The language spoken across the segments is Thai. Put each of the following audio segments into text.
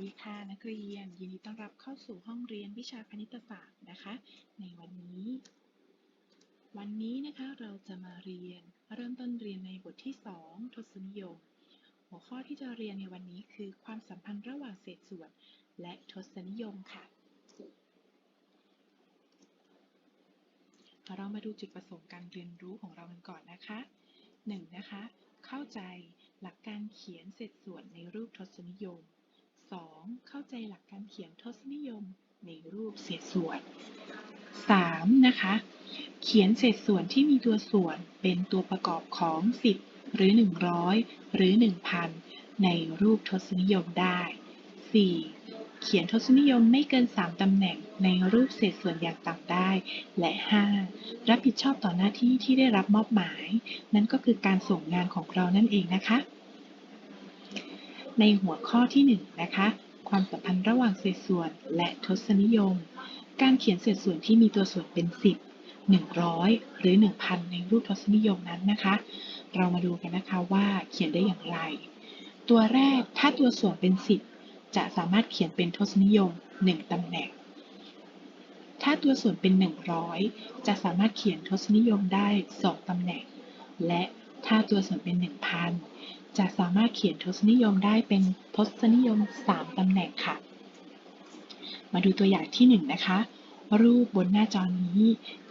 ดีค่ะนักเรียน ยินดีต้อนรับเข้าสู่ห้องเรียนวิชาคณิตศาสตร์นะคะ ในวันนี้ วันนี้นะคะเราจะมาเรียนเริ่มต้นเรียนในบทที่ 2 ทศนิยม หัวข้อที่จะเรียนในวันนี้คือความสัมพันธ์ระหว่างเศษส่วน และทศนิยมค่ะ เรามาดูจุดประสงค์การเรียนรู้ของเรากันก่อนนะคะ 1. นะคะ เข้าใจหลักการเขียนเศษส่วนในรูปทศนิยม 2. เข้าใจหลักการเขียนทศนิยมในรูปเศษส่วน 3. นะคะ เขียนเศษส่วนที่มีตัวส่วนเป็นตัวประกอบของ 10 หรือ 100 หรือ 1000 ในรูปทศนิยมได้ 4. เขียนทศนิยมไม่เกิน 3 ตำแหน่งในรูปเศษส่วนอย่างต่ำได้ และ 5. รับผิดชอบต่อหน้าที่ที่ได้รับมอบหมาย นั่นก็คือการส่งงานของเรานั่นเองนะคะ ในหัวข้อที่1นะคะ ความสัมพันธ์ระหว่างเศษส่วนและทศนิยม การเขียนเศษส่วนที่มีตัวส่วนเป็น 10 100 หรือ 1000 ในรูปทศนิยมนั้นนะคะ เรามาดูกันนะคะว่าเขียนได้อย่างไร ตัวแรกถ้าตัวส่วนเป็น 10 จะสามารถเขียนเป็นทศนิยม 1 ตำแหน่ง ถ้าตัวส่วนเป็น 100 จะสามารถเขียนทศนิยมได้ 2 ตำแหน่ง และถ้าตัวส่วนเป็น 1000 จะสามารถเขียนทศนิยมได้เป็นทศนิยม 3 ตำแหน่งค่ะ มาดูตัวอย่างที่ 1 นะคะ รูปบนหน้าจอนี้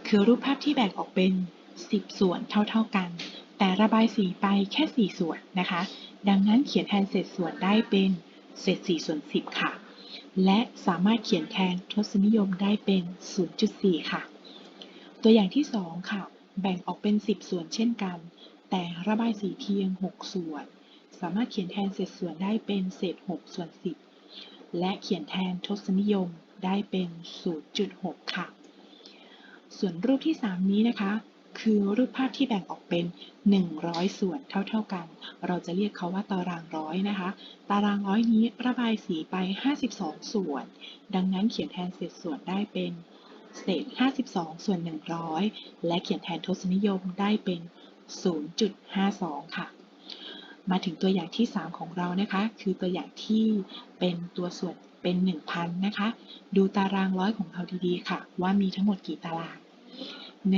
คือรูปภาพที่แบ่งออกเป็น 10 ส่วนเท่าๆกัน แต่ระบายสีไปแค่ 4 ส่วนนะคะ ดังนั้นเขียนแทนเศษส่วนได้เป็นเศษ4ส่วน 10 ค่ะ และสามารถเขียนแทนทศนิยมได้เป็น 0.4 ค่ะ ตัวอย่างที่ 2 ค่ะ แบ่งออกเป็น 10 ส่วนเช่นกัน แต่ระบายสีเพียง 6 ส่วน สามารถเขียนแทนเศษส่วนได้เป็นเศษ 6 ส่วน 10 และเขียนแทนทศนิยมได้เป็น 0.6 ค่ะ ส่วนรูปที่ 3 นี้นะคะ คือรูปภาพที่แบ่งออกเป็น 100 ส่วนเท่า ๆกัน เราจะเรียกเขาว่าตารางร้อยนะคะ ตารางร้อยนี้ระบายสีไป 52 ส่วน ดังนั้นเขียนแทนเศษส่วนได้เป็นเศษ 52 ส่วน 100 และเขียนแทนทศนิยมได้เป็น 0.52 ค่ะ มาถึงตัวอย่างที่ 3 ของเรานะคะ คือตัวอย่างที่เป็นตัวส่วนเป็น 1,000 นะคะ ดูตารางร้อยของเราดีๆ ค่ะ ว่ามีทั้งหมดกี่ตาราง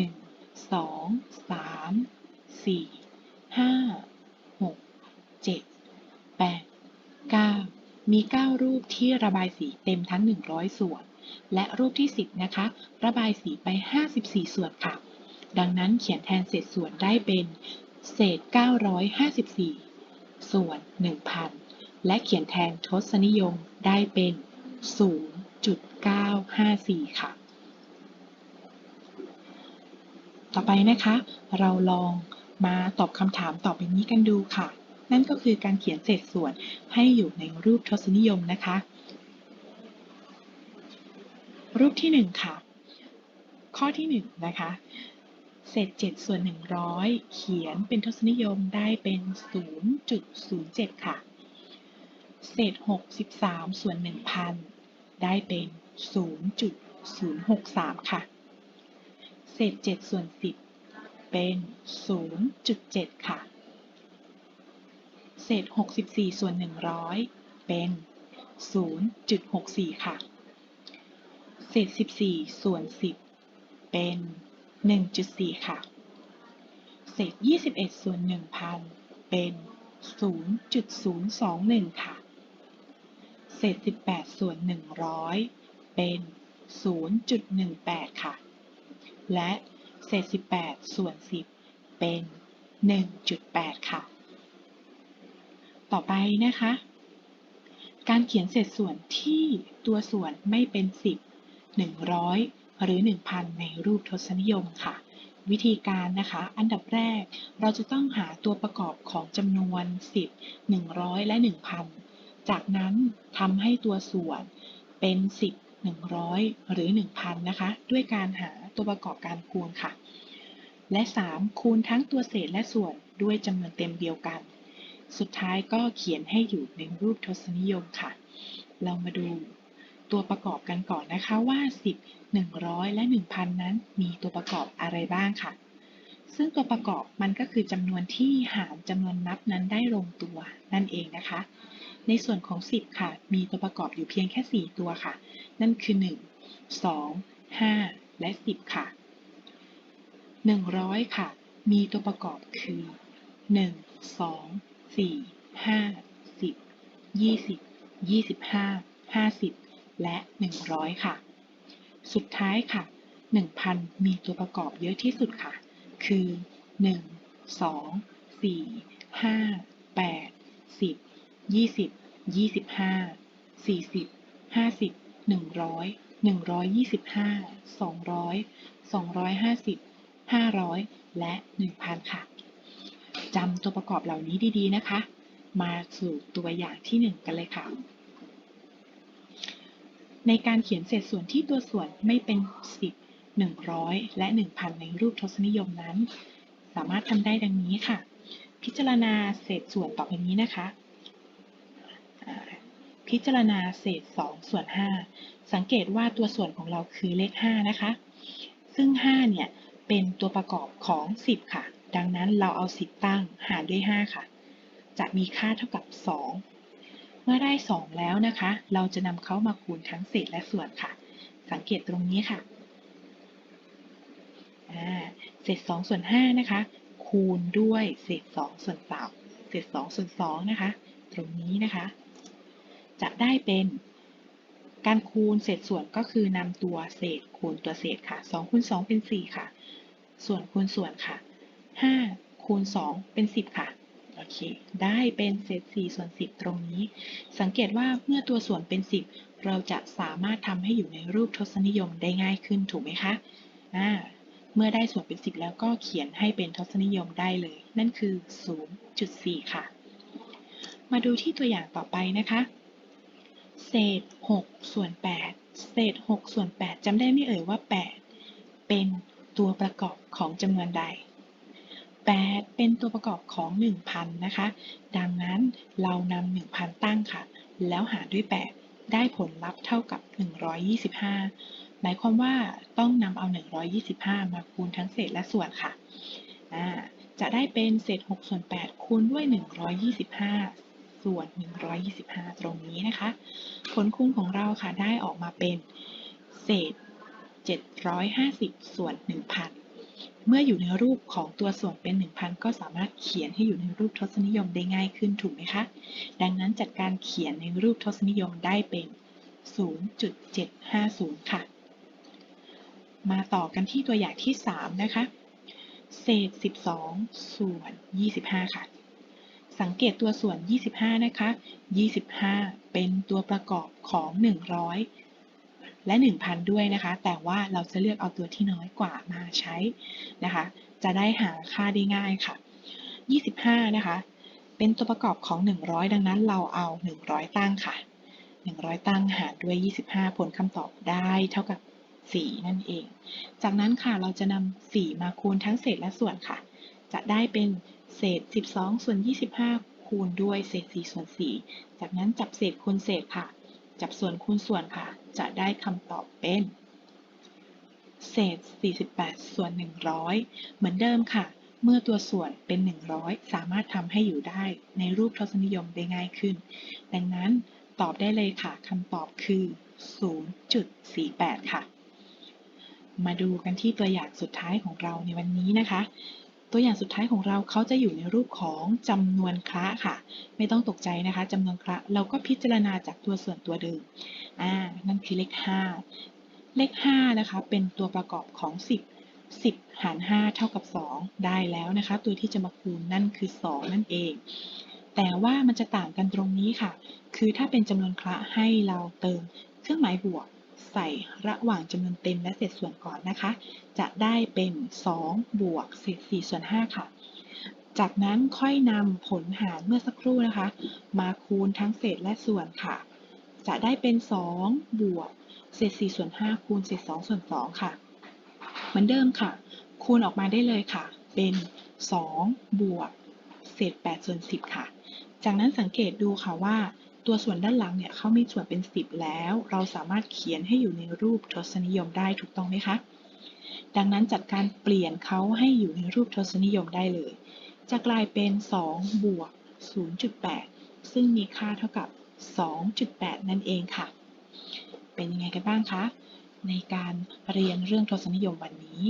1 2 3 4 5 6 7 8 9 มี 9 รูปที่ระบายสีเต็มทั้ง 100 ส่วน และรูปที่ 10 นะคะ ระบายสีไป 54 ส่วนค่ะ ดังนั้นเขียนแทนเศษส่วนได้เป็น เศษ 954 ส่วน 1,000 และเขียนแทนทศนิยมได้เป็น 0.954 ค่ะ ต่อไปนะคะ เราลองมาตอบคำถามต่อไปนี้กันดูค่ะ นั่นก็คือการเขียนเศษส่วนให้อยู่ในรูปทศนิยมนะคะ รูปที่ 1 ค่ะ ข้อที่ 1 นะคะ เศษ 7 ส่วน 100 เขียนเป็นทศนิยมได้เป็น 0.07 ค่ะ เศษ 63 ส่วน 1,000 ได้เป็น 0.063 ค่ะ เศษ 7 ส่วน 10 เป็น 0.7 ค่ะ เศษ 64 ส่วน 100 เป็น 0.64 ค่ะ เศษ 14 ส่วน 10 เป็น 1.4 ค่ะ เศษ 21 ส่วน 1,000 เป็น 0.021 ค่ะ เศษ 18 ส่วน 100 เป็น 0.18 ค่ะ และเศษ 18 ส่วน 10 เป็น 1.8 ค่ะ ต่อไปนะคะ การเขียนเศษส่วนที่ตัวส่วนไม่เป็น 10 100 หรือ 1,000 ในรูปทศนิยมค่ะ วิธีการนะคะ อันดับแรกเราจะต้องหาตัวประกอบของจำนวน 10 100 และ 1,000 จากนั้นทำให้ตัวส่วนเป็น 10 100 หรือ 1,000 นะคะ ด้วยการหาตัวประกอบการคูณค่ะ และ 3 คูณทั้งตัวเศษและส่วนด้วยจำนวนเต็มเดียวกัน สุดท้ายก็เขียนให้อยู่ในรูปทศนิยมค่ะ เรามาดู ตัวประกอบกันก่อนนะคะว่า 10 100 และ 1,000 นั้นมีตัวประกอบอะไรบ้างค่ะ ซึ่งตัวประกอบมันก็คือจำนวนที่หารจำนวนนับนั้นได้ลงตัวนั่นเองนะคะ ในส่วนของ 10 ค่ะ มีตัวประกอบอยู่เพียงแค่ 4 ตัวค่ะ นั่นคือ 1 2 5 และ 10 ค่ะ 100 ค่ะ มีตัวประกอบคือ 1 2 4 5 10 20 25 50 และ 100 ค่ะ สุดท้ายค่ะ 1,000 มีตัวประกอบเยอะที่สุดค่ะ คือ 1 2 4 5 8 10 20 25 40 50 100 125 200 250 500 และ 1,000 ค่ะ จำตัวประกอบเหล่านี้ดีๆนะคะ มาสู่ตัวอย่างที่ 1 กันเลยค่ะ ในการเขียนเศษส่วนที่ตัวส่วนไม่เป็น 10 100 และ 1,000 ในรูปทศนิยมนั้น สามารถทำได้ดังนี้ค่ะ พิจารณาเศษส่วนต่อไปนี้นะคะ พิจารณาเศษ 2 ส่วน 5 สังเกตว่าตัวส่วนของเราคือเลข 5 นะคะ ซึ่ง 5 เนี่ย เป็นตัวประกอบของ 10 ค่ะ ดังนั้นเราเอา 10 ตั้งหารด้วย 5 ค่ะ จะมีค่าเท่ากับ 2 เมื่อได้ 2 แล้วนะคะ เราจะนำเขามาคูณทั้งเศษและส่วนค่ะ สังเกตตรงนี้ค่ะเศษ2ส่วน5นะคะ คูณด้วยเศษ2ส่วน3เศษ2ส่วน2นะคะ ตรงนี้นะคะ จะได้เป็นการคูณเศษส่วนก็คือนำตัวเศษคูณตัวเศษค่ะ2คูณ2เป็น 4 ค่ะ ส่วนคูณส่วนค่ะ5คูณ2เป็น 10 ค่ะ อเค ได้เป็นเศษ4ส่วน10 ตรงนี้ สังเกตว่าเมื่อตัวส่วนเป็น 10 เราจะสามารถทำให้อยู่ในรูปทศนิยมได้ง่ายขึ้นถูกไหมคะอ่าเมื่อได้ส่วนเป็น 10 แล้วก็เขียนให้เป็นทศนิยมได้เลย นั่นคือ 0.4 ค่ะ มาดูที่ตัวอย่างต่อไปนะคะ เศษ 6 ส่วน 8 เศษ 6 ส่วน 8จำได้ไม่เอ่ยว่า 8 เป็นตัวประกอบของจำนวนใด 8 เป็นตัวประกอบของ 1,000 นะคะ ดังนั้นเรานำ1,000 ตั้งค่ะ แล้วหารด้วย 8 ได้ผลลัพธ์เท่ากับ 125 หมายความว่าต้องนำเอา 125 มาคูณทั้งเศษและส่วนค่ะจะได้เป็นเศษ6ส่วน8คูณด้วย 125 ส่วน 125 ตรงนี้นะคะ ผลคูณของเราค่ะได้ออกมาเป็นเศษ 750 ส่วน 1,000 เมื่ออยู่ในรูปของตัวส่วนเป็น 1,000 ก็สามารถเขียนให้อยู่ในรูปทศนิยมได้ง่ายขึ้นถูกไหมคะ ดังนั้นจัดการเขียนในรูปทศนิยมได้เป็น 0.750 ค่ะ มาต่อกันที่ตัวอย่างที่ 3 นะคะ เศษ 12 ส่วน 25 ค่ะ สังเกตตัวส่วน 25 นะคะ 25 เป็นตัวประกอบของ 100 และ 1,000 ด้วยนะคะ แต่ว่าเราจะเลือกเอาตัวที่น้อยกว่ามาใช้นะคะ จะได้หาค่าได้ง่ายค่ะ 25 นะคะ เป็นตัวประกอบของ 100 ดังนั้นเราเอา 100 ตั้งค่ะ 100 ตั้งหารด้วย 25 ผลคำตอบได้เท่ากับ 4 นั่นเอง จากนั้นค่ะเราจะนำ 4 มาคูณทั้งเศษและส่วนค่ะ จะได้เป็นเศษ 12 ส่วน 25 คูณด้วยเศษ 4 ส่วน 4 จากนั้นจับเศษคูณเศษค่ะ จับส่วนคูณส่วนค่ะ จะได้คำตอบเป็น เศษ 48 ส่วน 100 เหมือนเดิมค่ะ เมื่อตัวส่วนเป็น 100 สามารถทำให้อยู่ได้ในรูปทศนิยมได้ง่ายขึ้น ดังนั้นตอบได้เลยค่ะคำตอบคือ 0.48 ค่ะ มาดูกันที่ตัวอย่างสุดท้ายของเราในวันนี้นะคะ ตัวอย่างสุดท้ายของเราเขาจะอยู่ในรูปของจำนวนคละค่ะ ไม่ต้องตกใจนะคะจำนวนคละเราก็พิจารณาจากตัวส่วนตัวเดิมอ่านั่นคือเลข 5 เลข5นะคะเป็นตัวประกอบของ 10 10 หาร 5 เท่ากับ 2 ได้แล้วนะคะ ตัวที่จะมาคูณนั่นคือ 2 นั่นเอง แต่ว่ามันจะต่างกันตรงนี้ค่ะ คือถ้าเป็นจำนวนคละให้เราเติมเครื่องหมายบวก ใส่ระหว่างจำนวนเต็มและเศษส่วนก่อนนะคะ จะได้เป็น 2 บวกเศษ4ส่วน 5 ค่ะ จากนั้นค่อยนำผลหารเมื่อสักครู่นะคะ มาคูณทั้งเศษและส่วนค่ะ จะได้เป็น 2 บวกเศษ4ส่วน 5 คูณเศษ2ส่วน 2 ค่ะ เหมือนเดิมค่ะ คูณออกมาได้เลยค่ะ เป็น 2 บวกเศษ8ส่วน 10 ค่ะ จากนั้นสังเกตดูค่ะว่า ตัวส่วนด้านหลังเนี่ยเขามีส่วนเป็น 10 แล้ว เราสามารถเขียนให้อยู่ในรูปทศนิยมได้ถูกต้องไหมคะ ดังนั้นจัดการเปลี่ยนเขาให้อยู่ในรูปทศนิยมได้เลย จะกลายเป็น 2 บวก 0.8 ซึ่งมีค่าเท่ากับ 2.8 นั่นเองค่ะ เป็นยังไงกันบ้างคะ ในการเรียนเรื่องทศนิยมวันนี้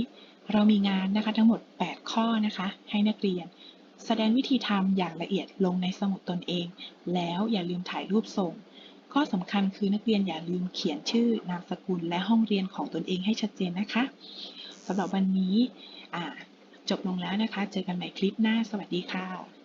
เรามีงานนะคะทั้งหมด 8 ข้อนะคะ ให้นักเรียน แสดงวิธีทำอย่างละเอียดลงในสมุดตนเอง แล้วอย่าลืมถ่ายรูปส่ง ข้อสำคัญคือนักเรียนอย่าลืมเขียนชื่อนามสกุลและห้องเรียนของตนเองให้ชัดเจนนะคะสำหรับวันนี้จบลงแล้วนะคะ เจอกันใหม่คลิปหน้า สวัสดีค่ะ